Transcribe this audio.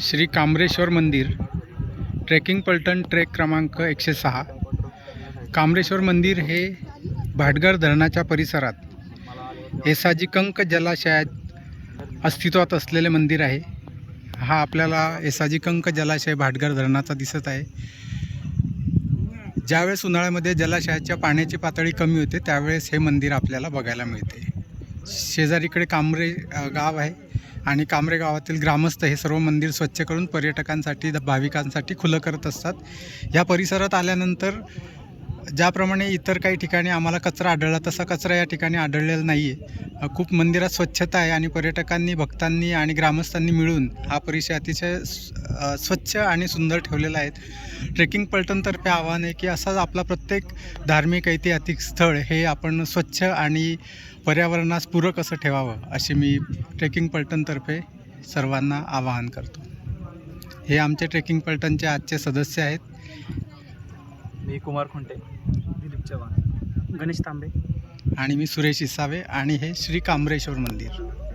श्री कामरेश्वर मंदिर ट्रेकिंग पलटण ट्रेक क्रमांक एकशे सहा. कामरेश्वर मंदिर हे भाटघर धरणाच्या परिसरात एसाजी कंक जलाशयात अस्तित्वात असलेले मंदिर आहे. हा आपल्याला एसाजी कंक जलाशय भाटघर धरणाचा दिसत आहे. ज्यावेळेस उन्हाळ्यामध्ये जलाशयाच्या पाण्याची पातळी कमी होते त्यावेळेस हे मंदिर आपल्याला बघायला मिळते. शेजारीकडे कांबरे गाव आहे. आणि कांबरे गावातील ग्रामस्थ हे सर्व मंदिर स्वच्छ करून पर्यटकांसाठी द- भाविकांसाठी खुलं करत असतात. या परिसरात आल्यानंतर ज्याप्रमाणे इतर काही ठिकाणी आम्हाला कचरा आढळला तसा कचरा या ठिकाणी आढळलेला नाही आहे खूप मंदिरात स्वच्छता आहे आणि पर्यटकांनी भक्तांनी आणि ग्रामस्थांनी मिळून हा परिसर अतिशय स्वच्छ आणि सुंदर ठेवलेला आहे. ट्रेकिंग पलटणतर्फे आव्हान आहे की असाच आपला प्रत्येक धार्मिक ऐतिहासिक स्थळ हे आपण स्वच्छ आणि पर्यावरणास पूरक असं ठेवावं अशी मी ट्रेकिंग पलटणतर्फे सर्वांना आवाहन करतो. हे आमचे ट्रेकिंग पलटणचे आजचे सदस्य आहेत. मी कुमार खुंटे. दिलीप चव्हाण. गणेश तांबे. आणि मी सुरेश इसावे आणि हे श्री कांबरेश्वर मंदिर.